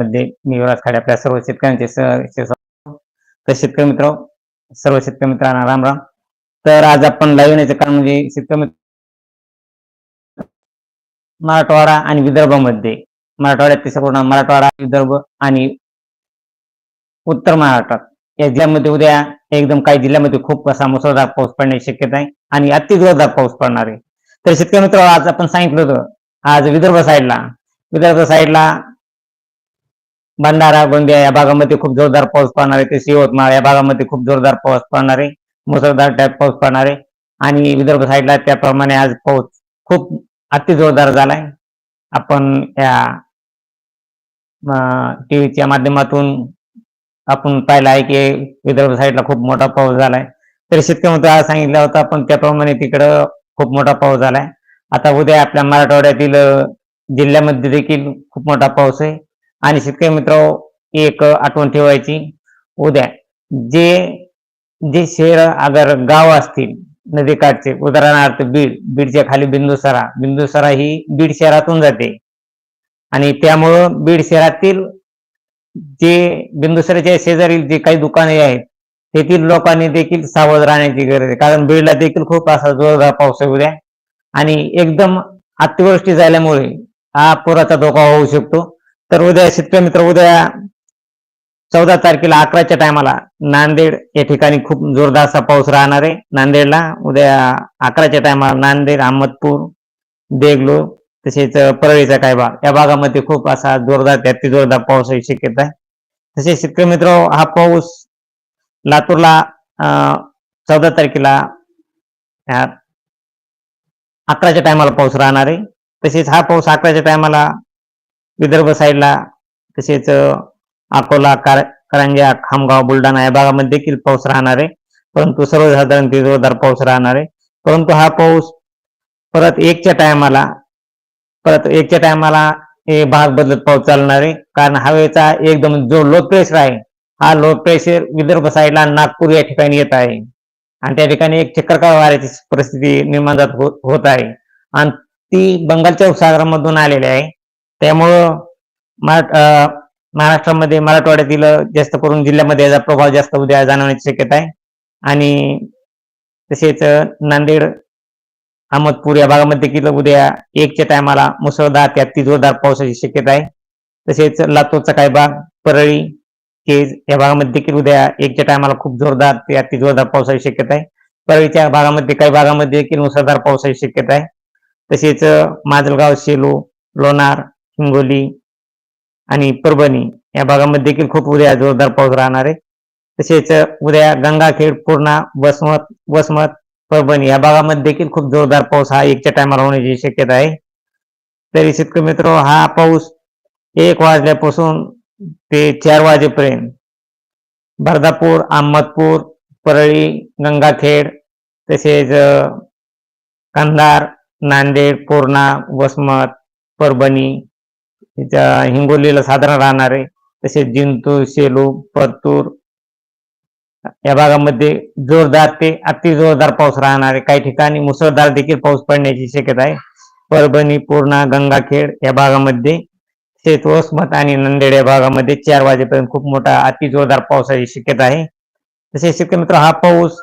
मध्ये मी युवराज खाडे आपल्या सर्व शेतकऱ्यांचे तर शेतकरी मित्र सर्व शेतकरी मित्रांना राम राम. तर आज आपण लाईव्ह येण्याचं कारण म्हणजे शेतकरी मित्र मराठवाडा आणि विदर्भामध्ये. मराठवाड्यात पूर्ण मराठवाडा विदर्भ आणि उत्तर महाराष्ट्रात. या जिल्ह्यामध्ये उद्या एकदम काही जिल्ह्यामध्ये खूप असा मुसळधार पाऊस पडण्याची शक्यता आहे आणि अति जोरदार पाऊस पडणार आहे. तर शेतकरी मित्र आज आपण सांगितलं होतं आज विदर्भ साईडला विदर्भ साईडला भंडारा गोंदिया या भागामध्ये खूप जोरदार पाऊस पडणार आहे. तसे यवतमाळ या भागामध्ये खूप जोरदार पाऊस पडणार आहे. मुसळधार टाईप पाऊस पडणार आहे. आणि विदर्भ साईडला त्याप्रमाणे आज पाऊस खूप अति जोरदार झालाय. आपण या टीव्हीच्या माध्यमातून आपण पाहिलं आहे की विदर्भ साईडला खूप मोठा पाऊस झालाय. तर शेतकरी आज सांगितलं होतं पण त्याप्रमाणे तिकडं खूप मोठा पाऊस झालाय. आता उद्या आपल्या मराठवाड्यातील जिल्ह्यामध्ये देखील खूप मोठा पाऊस आहे. आणि शेतकरी मित्र एक आठवण ठेवायची. उद्या जे जे शहर अगर गाव असतील नदीकाठचे उदाहरणार्थ बीड बीडच्या खाली बिंदुसरा. बिंदुसरा ही बीड शहरातून जाते. आणि त्यामुळं बीड शहरातील जे बिंदुसराच्या शेजारील जे काही दुकाने आहेत तेथील लोकांनी देखील सावध राहण्याची गरज आहे. कारण बीडला देखील खूप असा जोरदार पाऊस आहे उद्या. आणि एकदम अतिवृष्टी झाल्यामुळे हा पुराचा धोका होऊ शकतो. तर उद्या शेतकरी मित्र उद्या चौदा तारखेला अकराच्या टायमाला नांदेड या ठिकाणी खूप जोरदार असा पाऊस राहणार आहे. नांदेडला उद्या अकराच्या टायमाला नांदेड अहमदपूर देगलूर तसेच परळीचा काय भाग या भागामध्ये खूप असा जोरदार अति जोरदार पावसाची शक्यता आहे. तसेच शेतकरी मित्र हा पाऊस लातूरला चौदा तारखेला अकराच्या टायमाला पाऊस राहणार आहे. तसेच हा पाऊस अकराच्या टायमाला विदर्भ साईडला तसेच अकोला कार करंजा खामगाव बुलढाणा या भागामध्ये देखील पाऊस राहणार आहे. परंतु सर्वसाधारण ते जोरदार पाऊस राहणार आहे. परंतु हा पाऊस परत एकच्या टायमाला परत एकच्या टायमाला हे भाग बदलत पाऊस चालणार आहे. कारण हवेचा एकदम जो लो प्रेशर आहे हा लो प्रेशर विदर्भ साईडला नागपूर या ठिकाणी येत आहे. आणि त्या ठिकाणी एक चक्रकार वाऱ्याची परिस्थिती निर्माण होत आहे. आणि ती बंगालच्या उपसागरामधून आलेली आहे. त्यामुळं मराठ महाराष्ट्रामध्ये मराठवाड्यातील जास्त करून जिल्ह्यामध्ये याचा प्रभाव जास्त उद्या जाणवण्याची शक्यता आहे. आणि तसेच नांदेड अहमदपूर या भागामध्ये देखील उद्या एकच्या टायमाला मुसळधार ते अति जोरदार पावसाची शक्यता आहे. तसेच लातूरचा काही भाग परळी केज या भागामध्ये देखील उद्या एकच्या टायमाला खूप जोरदार ते अति जोरदार पावसाची शक्यता आहे. परळीच्या भागामध्ये काही भागामध्ये देखील मुसळधार पावसाची शक्यता आहे. तसेच माजलगाव सेलू लोणार हिंगोली आणि परभणी या भागामध्ये देखील खूप उद्या जोरदार पाऊस राहणार आहे. तसेच उद्या गंगाखेड पूर्णा वसमत वसमत परभणी या भागामध्ये देखील खूप जोरदार पाऊस हा एकच्या टायमाला होण्याची शक्यता आहे. तरी शेतकरी मित्र हा पाऊस एक वाजल्यापासून ते चार वाजेपर्यंत बर्दापूर अहमदपूर परळी गंगाखेड तसेच कंधार नांदेड पूर्णा वसमत परभणी त्या हिंगोलीला साधारण राहणार आहे तसेच जिंतूर सेलू परतूर या भागामध्ये जोरदार ते अति जोरदार पाऊस राहणार. आहे काही ठिकाणी मुसळधार देखील पाऊस पडण्याची शक्यता आहे. परभणी पूर्णा गंगाखेड या भागामध्ये तसेच वसमत आणि नंदेड या भागामध्ये चार वाजेपर्यंत खूप मोठा अति जोरदार पावसाची शक्यता आहे. तसेच शेतकरी मित्र हा पाऊस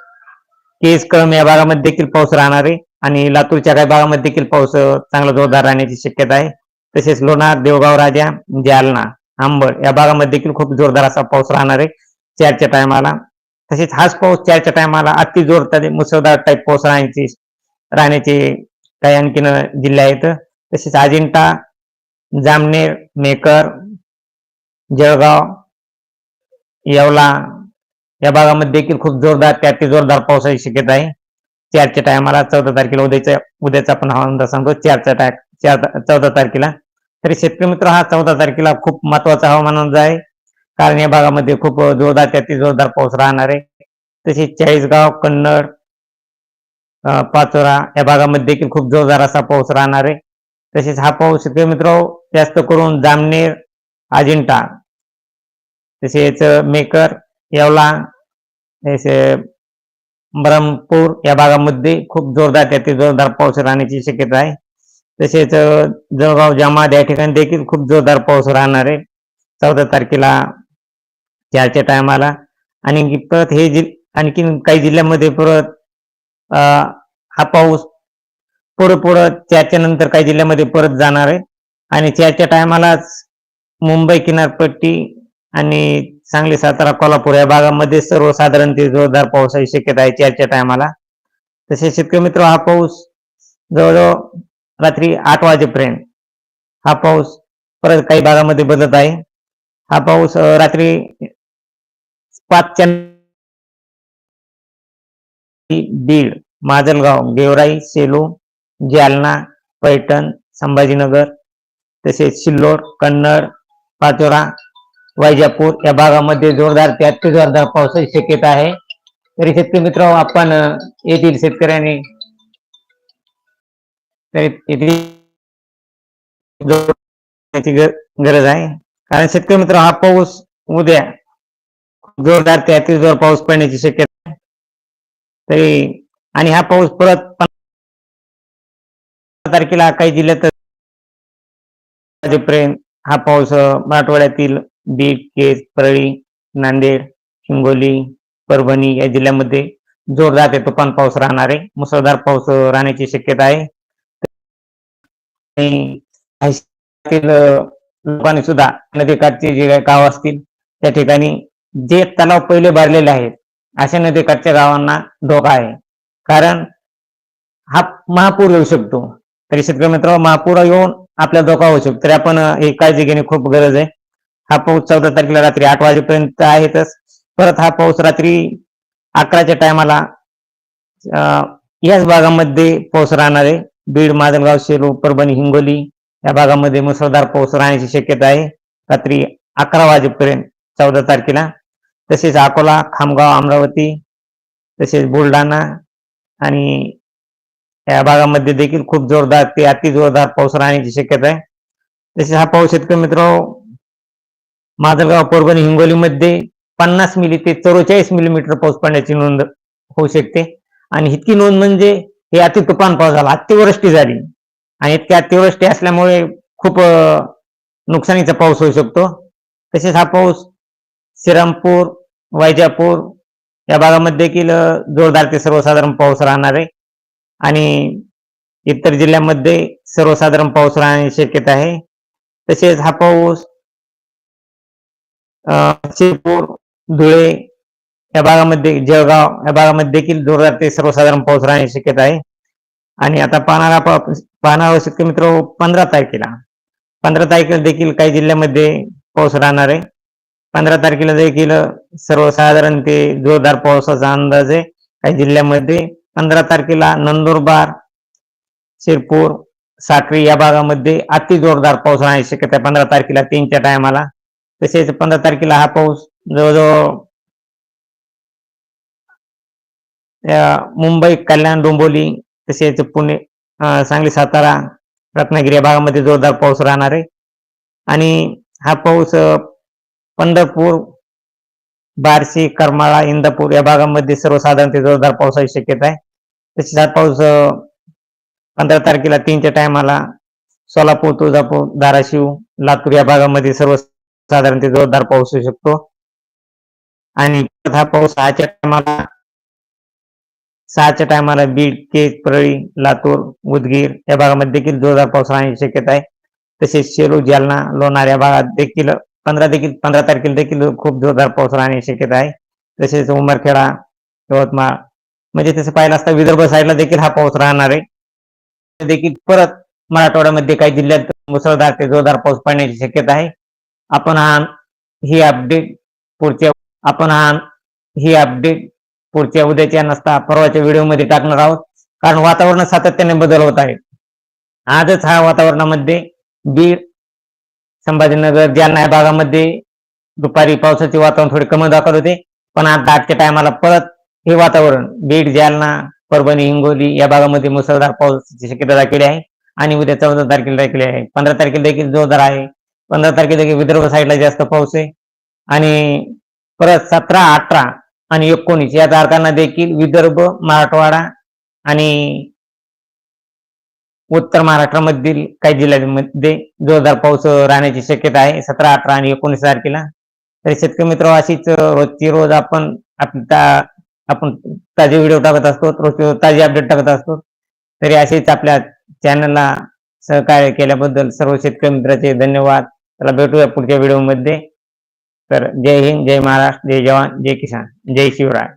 केस कळम या भागामध्ये देखील पाऊस राहणार आहे आणि लातूरच्या काही भागामध्ये देखील पाऊस चांगला जोरदार राहण्याची शक्यता आहे. तसेच लोणार देवगाव राजा जालना आंबड या भागामध्ये देखील खूप जोरदार असा पाऊस राहणार आहे चारच्या टायमाला. तसेच हाच पाऊस चारच्या टायमाला अति जोरदार मुसळधार टाईप पाऊस राहण्याची राहण्याचे काही आणखीन जिल्हे आहेत. तसेच अजिंठा जामनेर मेकर जळगाव येवला या भागामध्ये देखील खूप जोरदार ते अति जोरदार पावसाची शक्यता आहे. चारच्या टायमाला चौदा तारखेला उद्याच्या उद्याचा आपण हवामान सांगतो. चारच्या टाय चार चौदा तारखेला तरी शेतकरी मित्र हा चौदा तारखेला खूप महत्त्वाचा हवामान अंदाज आहे. कारण या भागामध्ये खूप जोरदार ते जोरदार पाऊस राहणार आहे. तसेच चाळीसगाव कन्नड पाचोरा या भागामध्ये देखील खूप जोरदार असा पाऊस राहणार आहे. तसेच हा पाऊस शेतकरी मित्र जास्त करून जामनेर अजिंठा तसेच मेकर येवला तसे ब्रह्मपूर या भागामध्ये खूप जोरदार ते जोरदार पाऊस राहण्याची शक्यता आहे. तसेच जळगाव जामाद या ठिकाणी देखील खूप जोरदार पाऊस राहणार आहे. चौदा तारखेला चारच्या टायमाला आणि परत हे जि आणखीन काही जिल्ह्यामध्ये परत हा पाऊस पुढं पुढं चारच्या नंतर काही जिल्ह्यामध्ये परत जाणार आहे. आणि चारच्या टायमालाच मुंबई किनारपट्टी आणि सांगली सातारा कोल्हापूर या भागामध्ये सर्वसाधारण ते जोरदार पावसाची शक्यता आहे चारच्या टायमाला तसेच शेतकरी मित्र हा पाऊस जवळजवळ रात्री आठ वाजेपर्यंत. हा पाऊस परत काही भागामध्ये बदलत आहे. हा पाऊस रात्री पाचच्या बीड माजलगाव गेवराई सेलू जालना पैठण संभाजीनगर तसेच सिल्लोड कन्नड पाचोरा वैजापूर या भागामध्ये जोरदार ते अति जोरदार पावसाची शक्यता आहे. तरी शेतकरी मित्र आपण येथील शेतकऱ्यांनी तरी गरज आहे. कारण शेतकरी मित्र हा पाऊस उद्या जोरदार ते अति जोर पाऊस पडण्याची शक्यता आहे. तरी आणि हा पाऊस परत तारखेला काही जिल्ह्यात प्रेम हा पाऊस मराठवाड्यातील बीड केस परळी नांदेड हिंगोली परभणी या जिल्ह्यामध्ये जोरदार ते तुफान पाऊस राहणार आहे. मुसळधार पाऊस राहण्याची शक्यता आहे आणि काही शहरातील, अं, लोकांनी सुद्धा नदीकाठचे जे काही गाव असतील त्या ठिकाणी जे तलाव पहिले भरलेले आहेत अशा नदीकाठच्या गावांना धोका आहे. कारण हा महापूर येऊ शकतो. तरी शेतकरी मित्र महापूर येऊन आपला धोका होऊ शकतो. तरी आपण ही काळजी घेणे खूप गरज आहे. हा पाऊस चौदा तारखेला रात्री आठ वाजेपर्यंत आहेतच. परत हा पाऊस रात्री अकराच्या टायमाला याच भागामध्ये पाऊस राहणार आहे. बीड माजलगाव शेलू परभणी हिंगोली या भागामध्ये मुसळधार पाऊस राहण्याची शक्यता आहे. रात्री अकरा वाजेपर्यंत चौदा तारखेला तसेच अकोला खामगाव अमरावती तसेच बुलढाणा आणि या भागामध्ये देखील खूप जोरदार ते अति जोरदार पाऊस राहण्याची शक्यता आहे. तसेच हा पाऊस शेतकरी मित्र माजलगाव परभणी हिंगोलीमध्ये पन्नास मिली ते चौवेचाळीस मिलीमीटर पाऊस पडण्याची नोंद होऊ शकते. आणि इतकी नोंद म्हणजे हे अति तुफान पाऊस झाला. अतिवृष्टी झाली. आणि इतक्या अतिवृष्टी असल्यामुळे खूप नुकसानीचा पाऊस होऊ शकतो. तसेच हा पाऊस श्रीरामपूर वैजापूर या भागामध्ये देखील जोरदार ते सर्वसाधारण पाऊस राहणार आहे. आणि इतर जिल्ह्यामध्ये सर्वसाधारण पाऊस राहण्याची शक्यता आहे. तसेच हा पाऊस शिरपूर धुळे या भागामध्ये जळगाव या भागामध्ये देखील जोरदार ते सर्वसाधारण पाऊस राहण्याची शक्यता आहे. आणि आता पाहणारा पाहणारा शेतकरी मित्र पंधरा तारखेला. पंधरा तारखेला देखील काही जिल्ह्यामध्ये पाऊस राहणार आहे. पंधरा तारखेला देखील सर्वसाधारण ते जोरदार पावसाचा अंदाज आहे. काही जिल्ह्यामध्ये पंधरा तारखेला नंदुरबार शिरपूर साक्री या भागामध्ये अति जोरदार पाऊस राहण्याची शक्यता आहे. पंधरा तारखेला तीनच्या टायमाला. तसेच पंधरा तारखेला हा पाऊस जवळजवळ मुंबई कल्याण डोंबिवली तसेच पुणे सांगली सातारा रत्नागिरी या भागामध्ये जोरदार पाऊस राहणार आहे. आणि हा पाऊस पंढरपूर बार्शी करमाळा इंदापूर या भागामध्ये सर्वसाधारण ते जोरदार पावसाची शक्यता आहे. तसेच हा पाऊस पंधरा तारखेला तीनच्या टायमाला सोलापूर तुळजापूर धाराशिव लातूर या भागामध्ये सर्वसाधारण ते जोरदार पाऊस होऊ शकतो. आणि हा पाऊस सहाच्या टायमाला सहाच्या टायमाला बीड केज परळी लातूर उदगीर या भागामध्ये देखील जोरदार पाऊस राहण्याची शक्यता आहे. तसेच शेलू जालना लोणार या भागात देखील पंधरा देखील पंधरा तारखेला देखील खूप जोरदार पाऊस राहण्याची शक्यता आहे. तसेच उमरखेडा यवतमाळ म्हणजे तसं पाहिलं असता विदर्भ साईडला देखील हा पाऊस राहणार आहे. देखील परत मराठवाड्यामध्ये काही जिल्ह्यात मुसळधार ते जोरदार पाऊस पडण्याची शक्यता आहे. आपण हा ही अपडेट पुढच्या आपण हा ही अपडेट पुढच्या उद्याच्या नसता परवाच्या व्हिडिओमध्ये टाकणार आहोत. कारण वातावरण सातत्याने बदल होत आहे. आजच हा वातावरणामध्ये बीड संभाजीनगर जालना या भागामध्ये दुपारी पावसाचे वातावरण थोडे कमी दाखवत होते. पण आता आजच्या टायमाला परत हे वातावरण बीड जालना परभणी हिंगोली या भागामध्ये मुसळधार पावसाची शक्यता दाखवली आहे. आणि उद्या चौदा तारखेला दाखवली आहे. पंधरा तारखेला देखील जोरदार आहे. पंधरा तारखेला देखील विदर्भ साईडला जास्त पाऊस आहे. आणि परत सतरा अठरा आणि एकोणीस या तारखांना देखील विदर्भ मराठवाडा आणि उत्तर महाराष्ट्रामधील काही जिल्ह्यांमध्ये जोरदार पाऊस राहण्याची शक्यता आहे. सतरा अठरा आणि एकोणीस तारखेला. तर शेतकरी मित्र अशीच रोजची रोज आपण आपण ताजे व्हिडिओ टाकत असतो रोज ताजे अपडेट टाकत असतो. तरी असेच आपल्या चॅनलला सहकार्य केल्याबद्दल सर्व शेतकरी मित्राचे धन्यवाद. त्याला भेटूया पुढच्या व्हिडिओमध्ये तर जय हिंद जय महाराष्ट्र जय जवान जय किसान जय शिवराय.